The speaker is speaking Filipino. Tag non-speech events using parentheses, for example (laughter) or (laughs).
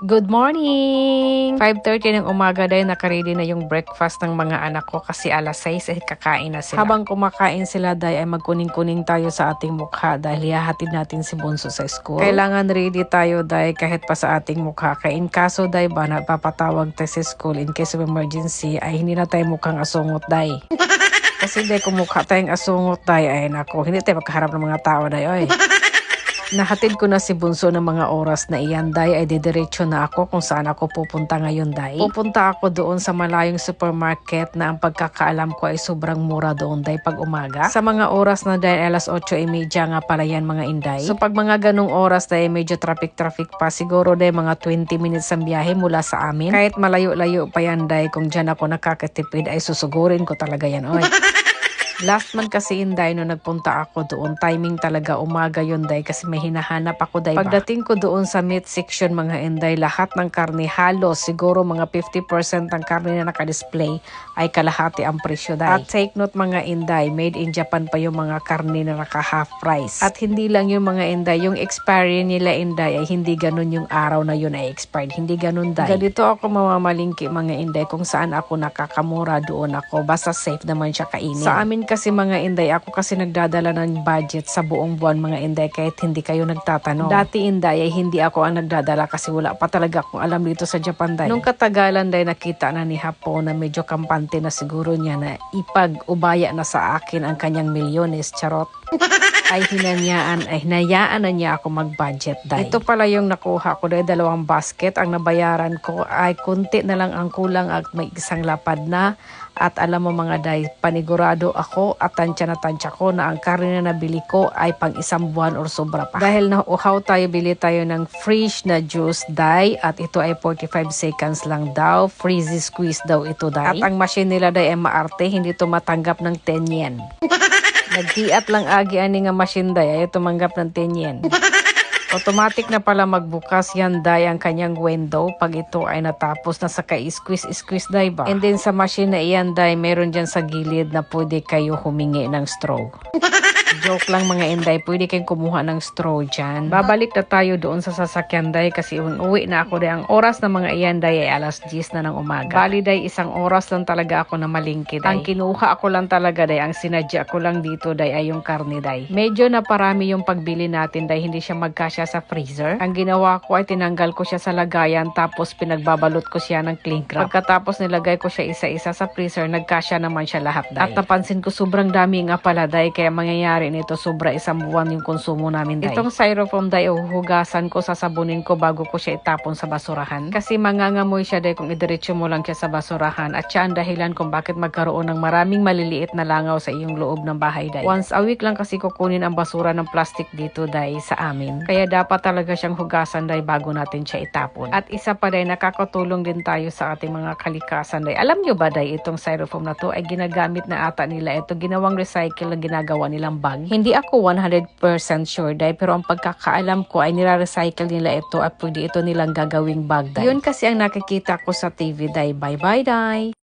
Good morning! 5.30 ng umaga dahil nakaready na yung breakfast ng mga anak ko kasi alas 6 ay kakain na sila. Habang kumakain sila dahil ay magkuning-kuning tayo sa ating mukha dahil hihahatid natin si Bunso sa school. Kailangan ready tayo dahil kahit pa sa ating mukha. Kaya in kaso dahil ba napapatawag tayo sa school in case of emergency ay hindi na tayo mukhang asungot dahil. (laughs) Kasi dahil kumukha tayong asungot dahil ay nako, hindi tayo magkaharap ng mga tao dahil. Oy. Nahatid ko na si Bunso ng mga oras na iyan, Day, ay didiretso na ako kung saan ako pupunta ngayon, Day. Pupunta ako doon sa malayong supermarket na ang pagkakaalam ko ay sobrang mura doon, Day, pag umaga. Sa mga oras na, Day, alas 8.30 nga pala yan, mga Inday. So, pag mga ganong oras, Day, medyo traffic-traffic pa, siguro, Day, mga 20 minutes ang biyahe mula sa amin. Kahit malayo-layo pa yan, Day, kung dyan ako nakakatipid, ay susugurin ko talaga yan, oy. (laughs) Last month kasi Inday, no nagpunta ako doon, timing talaga umaga yun Day kasi may hinahanap ako Day. Pagdating ko doon sa meat section mga Inday, lahat ng karne halos siguro mga 50% ng karne na naka-display ay kalahati ang presyo Day. At take note mga Inday, made in Japan pa yung mga karne na naka half price. At hindi lang yung mga Inday, yung expiry nila Inday ay hindi ganun yung araw na yun ay expired. Hindi ganun Day. Ganito ako mamamalingki mga Inday kung saan ako nakakamura doon ako. Basta safe naman siya kainin. Sa amin kasi mga Inday, ako kasi nagdadala ng budget sa buong buwan mga Inday kahit hindi kayo nagtatanong. Dati Inday ay hindi ako ang nagdadala kasi wala pa talaga akong alam dito sa Japan Day. Nung katagalan Day nakita na ni Hapo na medyo kampante na siguro niya na ipag-ubaya na sa akin ang kanyang milyones, charot (laughs) ay hinanyaan, ay hinayaan na niya ako mag-budget dahil. Ito pala yung nakuha ko dahil dalawang basket. Ang nabayaran ko ay kunti na lang ang kulang at may isang lapad na. At alam mo mga day, panigurado ako at tansya na tansya ko na ang karne na nabili ko ay pang isang buwan or sobra pa. Dahil nauuhaw tayo, bili tayo ng fresh na juice day at ito ay 45 seconds lang daw. Freezy squeeze daw ito day. At ang machine nila day ay maarte, hindi tumatanggap ng 10 yen. (laughs) Naghiat lang agi ani nga machine day ay tumanggap ng 10 yen. Automatic na pala magbukas yan day ang kanyang window pag ito ay natapos na sa ka-squeeze-squeeze day ba. And then sa machine na iyan day, meron dyan sa gilid na pwede kayo humingi ng straw. (laughs) Joke lang mga inday, pwede kayong kumuha ng straw dyan. Babalik na tayo doon sa sasakyan day kasi uwi na ako day. Ang oras ng mga iyan day ay alas 10 na ng umaga. Bali day, isang oras lang talaga ako na malingki day. Ang kinuha ako lang talaga day, ang sinadya ko lang dito day ay yung karne day. Medyo na parami yung pagbili natin day, hindi siya magkasya sa freezer. Ang ginawa ko ay tinanggal ko siya sa lagayan tapos pinagbabalot ko siya ng cling wrap. Pagkatapos nilagay ko siya isa-isa sa freezer, nagkasya naman siya lahat day. At napansin ko sobrang dami nga pala day, kaya mangyayari nito sobra isang buwan yung konsumo namin day. Itong styrofoam day, uhugasan ko, sasabunin ko bago ko siya itapon sa basurahan. Kasi mangangamoy siya day kung idiretso mo lang siya sa basurahan at siya ang dahilan kung bakit magkaroon ng maraming maliliit na langaw sa iyong loob ng bahay day. Once a week lang kasi kukunin ang basura ng plastic dito day sa amin. Kaya dapat talaga siyang hugasan day bago natin siya itapon. At isa pa day, nakakatulong din tayo sa ating mga kalikasan day. Alam nyo ba day, itong styrofoam na to ay ginagamit na ata nila. Ito ginawang recycle na ginagawa nilang bag. Hindi ako 100% sure day, pero ang pagkakaalam ko ay nira-recycle nila ito at pwede ito nilang gagawing bag day. Yun kasi ang nakikita ko sa TV day. Bye bye day!